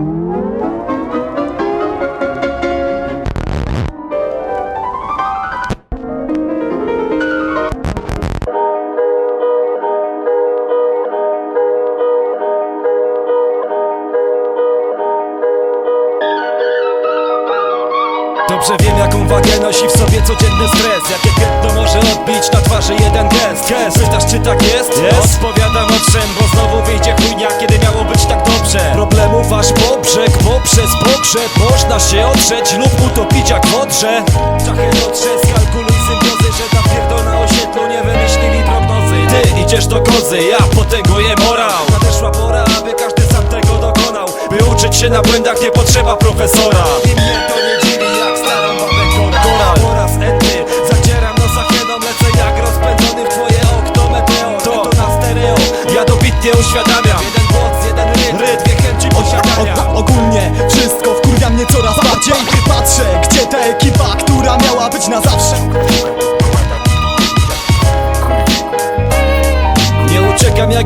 Dobrze wiem jaką wagę nosi w sobie codzienny stres Jakie piętno może odbić na twarzy jeden gest Gest, pytasz czy tak jest? Yes. Odpowiadam owszem, bo znowu wyjdzie chujnia pogrzeb Można się otrzeć lub utopić jak w odrze Czachę dotrze, skalkuluj symbiozy Że ta pierdolona osiedlu nie wymyślili prognozy. Ty idziesz do kozy, ja potęguję morał. Nadeszła pora, aby każdy sam tego dokonał By uczyć się na błędach nie potrzeba profesora. I mnie to nie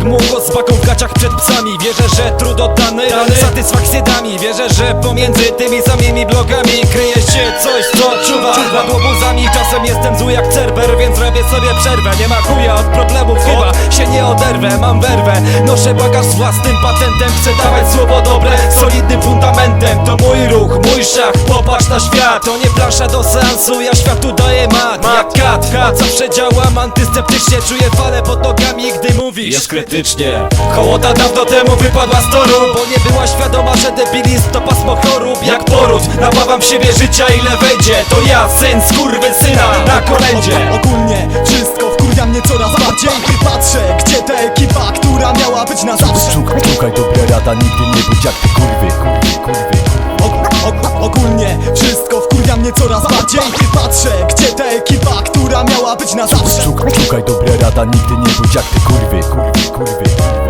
muło z baką w gaciach przed psami. Wierzę, że trud oddany satysfakcję da mi. Wierzę, że pomiędzy tymi samymi blokami Kryje się coś, co czuwa nad łobuzami Czasem jestem zły jak cerber, więc robię sobie przerwę. Nie ma chuja od problemów, chyba. się nie oderwę. Mam werwę, noszę bagaż z własnym patentem. Chcę dawać słowo dobre, solidnym fundamentem. To mój ruch, mój szach, popatrz na świat. To nie plansza do seansu, ja światu daję mat. Jak kat, kat zawsze działam antysceptycznie. Czuję falę pod nogami, gdy mówisz. Jest krytycznie. Hołota dawno temu wypadła z toru Bo nie była świadoma, że debilizm to pasmo chorób. Jak poród, nabawam w siebie życia ile wejdzie. To ja, syn syna na kolędzie. O, ogólnie wszystko wkurwia mnie coraz bardziej. Patrzę, gdzie ta ekipa, która miała być na zawsze. Szukaj, szukaj, dobra rada, nigdy nie bądź jak te kurwy, kurwy, kurwy Ogólnie wszystko wkurwia mnie coraz bardziej. Patrzę, gdzie ta ekipa, która miała być na zawsze. Szukaj, szukaj, dobra rada, nigdy nie bądź jak te kurwy, kurwy, kurwy